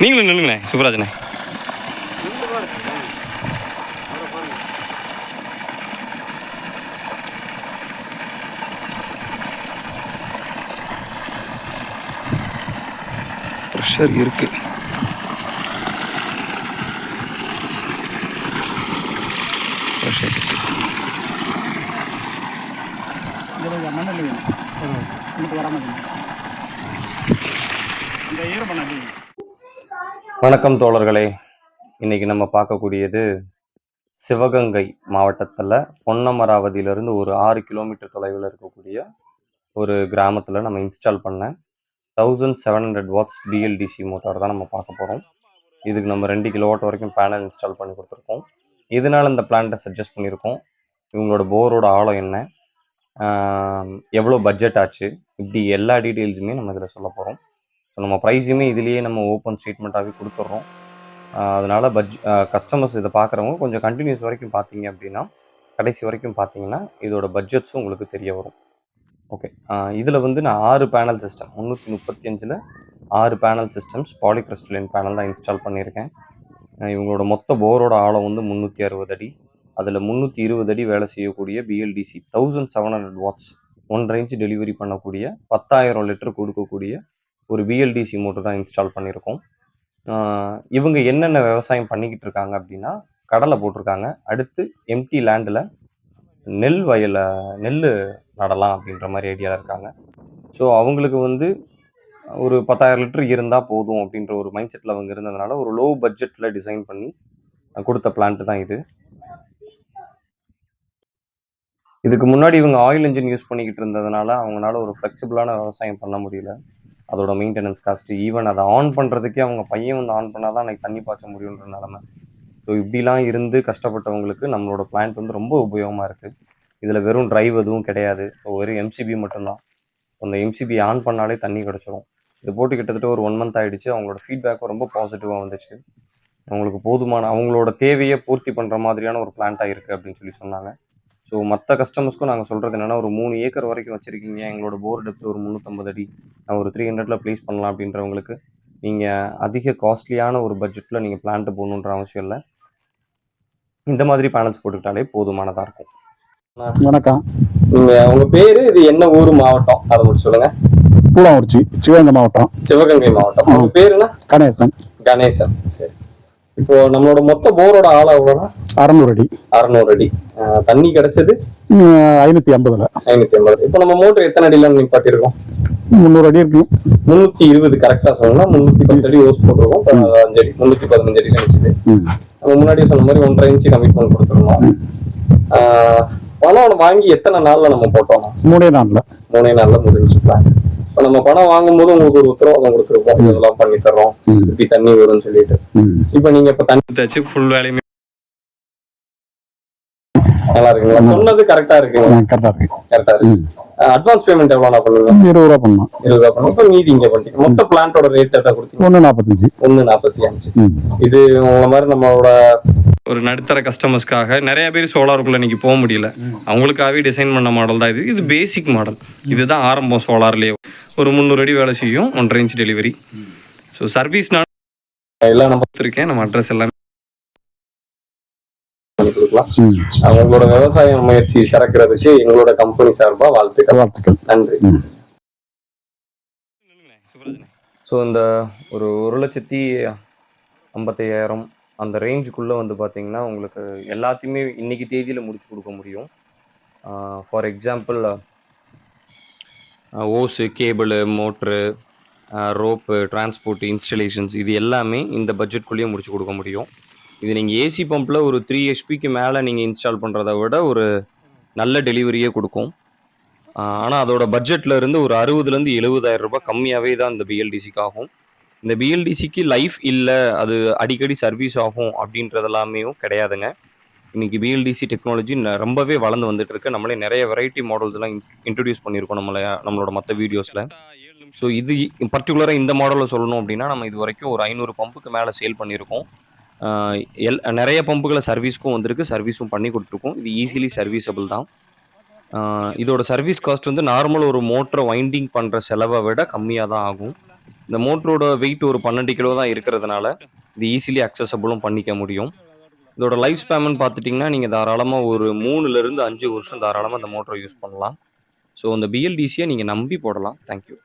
நீங்களும் நின்றுங்கண்ணே சுப்ராஜ்ண்ணே ப்ரெஷர் இருக்கு. ப்ரெஷர் மண்ணல் இன்னைக்கு வராமல் இந்த ஈரம் பண்ணாதீங்க வணக்கம் தோழர்களே. இன்னைக்கு நம்ம பார்க்கக்கூடியது சிவகங்கை மாவட்டத்தில் பொன்னமராவதியிலிருந்து ஒரு ஆறு கிலோமீட்டர் தொலைவில் இருக்கக்கூடிய ஒரு கிராமத்தில் நம்ம இன்ஸ்டால் பண்ண thousand seven hundred watts BLDC motor தான் நம்ம பார்க்க போகிறோம் இதுக்கு நம்ம ரெண்டு கிலோவாட் வரைக்கும் பேனல் இன்ஸ்டால் பண்ணி கொடுத்துருக்கோம். இதனால் இந்த பிளான்ட்டை சஜஸ்ட் பண்ணியிருக்கோம். இவங்களோட போரோட ஆழம் என்ன? எவ்வளோ பட்ஜெட் ஆச்சு? இப்படி எல்லா டீட்டெயில்ஸுமே நம்ம இதில் சொல்ல போகிறோம் ஸோ நம்ம ப்ரைஸுமே இதுலேயே நம்ம ஓப்பன் ஸ்டேட்மெண்ட்டாகவே கொடுத்துட்றோம் அதனால் பட்ஜ் கஸ்டமர்ஸ் இதை பார்க்குறவங்க கொஞ்சம் கண்டினியூஸ் வரைக்கும் பார்த்தீங்க அப்படின்னா கடைசி வரைக்கும் பார்த்தீங்கன்னா இதோட பட்ஜெட்ஸும் உங்களுக்கு தெரிய வரும். ஓகே இதில் வந்து நான் ஆறு பேனல் சிஸ்டம் முந்நூற்றி முப்பத்தி அஞ்சில் ஆறு பேனல் சிஸ்டம்ஸ் பாலிகிறிஸ்டலின் பேனல் தான் இன்ஸ்டால் பண்ணியிருக்கேன். இவங்களோட மொத்த போரோட ஆழம் வந்து முந்நூற்றி அறுபது அடி. அதில் முந்நூற்றி இருபது அடி வேலை செய்யக்கூடிய BLDC thousand seven hundred watts one range delivery பண்ணக்கூடிய பத்தாயிரம் லிட்டர் கொடுக்கக்கூடிய ஒரு பிஎல்டிசி மோட்டர் தான் இன்ஸ்டால் பண்ணியிருக்கோம். இவங்க என்னென்ன விவசாயம் பண்ணிக்கிட்டு இருக்காங்க அப்படின்னா கடலை போட்டிருக்காங்க. அடுத்து எம்டி லேண்டில் நெல் வயலை நெல் நடலாம் அப்படின்ற மாதிரி ஐடியாவில் இருக்காங்க. ஸோ அவங்களுக்கு வந்து ஒரு பத்தாயிரம் லிட்டர் இருந்தால் போதும் அப்படின்ற ஒரு மைண்ட் செட்டில் அவங்க இருந்ததுனால ஒரு லோ பட்ஜெட்டில் டிசைன் பண்ணி கொடுத்த பிளான்ட் தான் இது. இதுக்கு முன்னாடி இவங்க ஆயில் இன்ஜின் யூஸ் பண்ணிக்கிட்டு இருந்ததுனால அவங்களால ஒரு ஃப்ளெக்சிபிளான விவசாயம் பண்ண முடியல. அதோட மெயின்டெனன்ஸ் காஸ்ட் ஈவன் அதை ஆன் பண்ணுறதுக்கே அவங்க பையன் வந்து ஆன் பண்ணால் தான் எனக்கு தண்ணி பாய்ச்ச முடியுன்ற நிலமை. ஸோ இப்படிலாம் இருந்து கஷ்டப்பட்டவங்களுக்கு நம்மளோட பிளான்ட் வந்து ரொம்ப உபயோகமாக இருக்குது இதில் வெறும் ட்ரைவ் எதுவும் கிடையாது. ஸோ வெறும் எம்சிபி மட்டும்தான். அந்த எம்சிபி ஆன் பண்ணாலே தண்ணி கிடச்சிரும். இது போட்டு கிட்டத்தட்ட ஒரு ஒன் மந்த் ஆகிடுச்சு அவங்களோட ஃபீட்பேக்கும் ரொம்ப பாசிட்டிவாக வந்துச்சு. அவங்களுக்கு போதுமான அவங்களோட தேவையை பூர்த்தி பண்ணுற மாதிரியான ஒரு பிளான்ட்டாக இருக்குது அப்படின்னு சொல்லி சொன்னாங்க. ஸோ மற்ற கஸ்டமர்ஸ்க்கும் நாங்கள் சொல்கிறது என்னென்னா ஒரு மூணு ஏக்கர் வரைக்கும் வச்சுருக்கீங்க. எங்களோட போர் டெப்த் ஒரு முந்நூற்றம்பது அடி. நான் ஒரு த்ரீ ஹண்ட்ரட்ல ப்ளேஸ் பண்ணலாம் அப்படின்றவங்களுக்கு நீங்கள் அதிக காஸ்ட்லியான ஒரு பட்ஜெட்டில் நீங்கள் பிளான்ட்டு போகணுன்ற அவசியம் இல்லை. இந்த மாதிரி பேனல்ஸ் போட்டுக்கிட்டாலே போதுமானதாக இருக்கும். வணக்கம். நீங்கள் உங்கள் பேர் இது என்ன ஊர் மாவட்டம்? அதை மட்டும் சொல்லுங்கள் பூலாங்குறிச்சி சிவகங்கை மாவட்டம். சிவகங்கை மாவட்டம். உங்கள் பேருனா கணேசன். கணேசன். சரி. இப்போ நம்மளோட மொத்த போரோட ஆழம் எவ்வளோனா அறநூறு அடி. அறநூறு அடி. தண்ணி கிடைச்சது? ஐநூற்றி ஐம்பதுல. ஐநூத்தி ஐம்பது. இப்போ நம்ம மோட்டர் எத்தனை அடியில் நிப்பாட்டியிருக்கோம்? முந்நூறு அடி இருக்கு. முந்நூற்றி இருபது கரெக்டாக சொல்லலாம் முந்நூற்றி பத்து அடி யோஸ் போட்டிருக்கோம். அஞ்சு அடி முந்நூற்றி பதினஞ்சு அடியில் நிற்குது. நம்ம முன்னாடியே சொன்ன மாதிரி ஒன்றரை இன்ச்சு கமிட்மெண்ட் கொடுத்துருந்தோம் பணம் வாங்கி எத்தனை நாள்ல நம்ம போட்டோம்? மூணே நாளில். மூணே நாள்ல முடிஞ்சு பிளான் இப்போ நம்ம பணம் வாங்கும்போது உங்களுக்கு ஒரு உத்தரவாதம் கொடுத்துருக்கோம் இதெல்லாம் பண்ணி தர்றோம். இப்படி தண்ணி வரும்னு சொல்லிட்டு. இப்போ நீங்க இப்போ தண்ணி தச்சு ஃபுல் வேலையுமே நல்லா இருக்குங்களா? சொன்னது கரெக்டா இருக்குங்க கரெக்டாக இருக்கு. கரெக்டா இருக்கு. அட்வான்ஸ் பேமெண்ட் எவ்வளோ நான் பண்ணுங்க இருபது ரூபா பண்ணலாம். இருபது ரூபா பண்ணுங்க இப்போ மீதி இங்க பண்ணிட்டீங்க மொத்த பிளான்ட்டோட ரேட் எதாவது கொடுத்தீங்க? ஒன்று நாற்பத்தஞ்சு ஒன்று நாற்பத்தி அஞ்சு. இது உங்களை மாதிரி நம்மளோட ஒரு நடுத்தர கஸ்டமர்ஸ்க்காக நிறைய பேர் சோலாருக்குள்ள இன்னைக்கு போக முடியல. அவங்களுக்காகவே டிசைன் பண்ண மாடல் தான் இது. இது பேசிக் மாடல் இதுதான் ஆரம்பம் சோலார்லேயே ஒரு முந்நூறு அடி வேலை செய்யும் ஒன்றரை இன்ச் டெலிவரி ஸோ சர்வீஸ் நான் எல்லாம் நம்ம கொடுத்துருக்கேன் நம்ம அட்ரஸ் எல்லாமே. அவங்களோட விவசாய முயற்சி சிறக்கிறதுக்கு எங்களோட கம்பெனி சார்பாக வாழ்த்துக்கள். வாழ்த்துக்கள். நன்றி. ஸோ இந்த ஒரு ஒரு லட்சத்தி ஐம்பத்தையாயிரம் அந்த ரேஞ்சுக்குள்ளே வந்து பார்த்தீங்கன்னா உங்களுக்கு எல்லாத்தையுமே இன்னைக்கு தேதியில் முடிச்சு கொடுக்க முடியும். For example hose cable motor rope transport installations இது எல்லாமே இந்த பட்ஜெட்குள்ளேயே முடிச்சு கொடுக்க முடியும். இது நீங்கள் ஏசி பம்பில் ஒரு த்ரீ ஹெச்பிக்கு மேலே நீங்கள் இன்ஸ்டால் பண்ணுறத விட ஒரு நல்ல டெலிவரியே கொடுக்கும். ஆனால் அதோட பட்ஜெட்டில் இருந்து ஒரு அறுபதுலேருந்து எழுபதாயிரம் ரூபாய் கம்மியாகவே தான் இந்த பிஎல்டிசிக்கு ஆகும் இந்த பிஎல்டிசிக்கு லைஃப் இல்லை அது அடிக்கடி சர்வீஸ் ஆகும் அப்படின்றதெல்லாமே கிடையாதுங்க. இன்னைக்கு பிஎல்டிசி டெக்னாலஜி ரொம்பவே வளர்ந்து வந்துட்டு இருக்கு நம்மளே நிறைய வெரைட்டி மாடல்ஸ்லாம் இன்ட்ரடியூஸ் பண்ணியிருக்கோம் நம்மள நம்மளோட மற்ற வீடியோஸில் ஸோ இது பர்டிகுலராக இந்த மாடலில் சொல்லணும் அப்படின்னா நம்ம இது வரைக்கும் ஒரு ஐநூறு பம்புக்கு மேலே சேல் பண்ணியிருக்கோம் எல் நிறைய பம்புகளை சர்வீஸ்க்கும் வந்திருக்கு. சர்வீஸும் பண்ணி கொடுத்துருக்கோம். இது ஈஸிலி சர்வீஸபிள் தான். இதோட சர்வீஸ் காஸ்ட் வந்து நார்மல் ஒரு மோட்டரை வைண்டிங் பண்ணுற செலவை விட கம்மியாக தான் ஆகும். இந்த மோட்டரோட வெயிட் ஒரு பன்னெண்டு கிலோ தான் இருக்கிறதுனால இது ஈஸிலி அக்சசபிளும் பண்ணிக்க முடியும். இதோட லைஃப் ஸ்பேம்னு பார்த்துட்டிங்கன்னா நீங்கள் தாராளமாக ஒரு மூணுலேருந்து அஞ்சு வருஷம் தாராளமாக இந்த மோட்டரை யூஸ் பண்ணலாம். ஸோ அந்த பிஎல்டிசியை நீங்கள் நம்பி போடலாம். தேங்க்யூ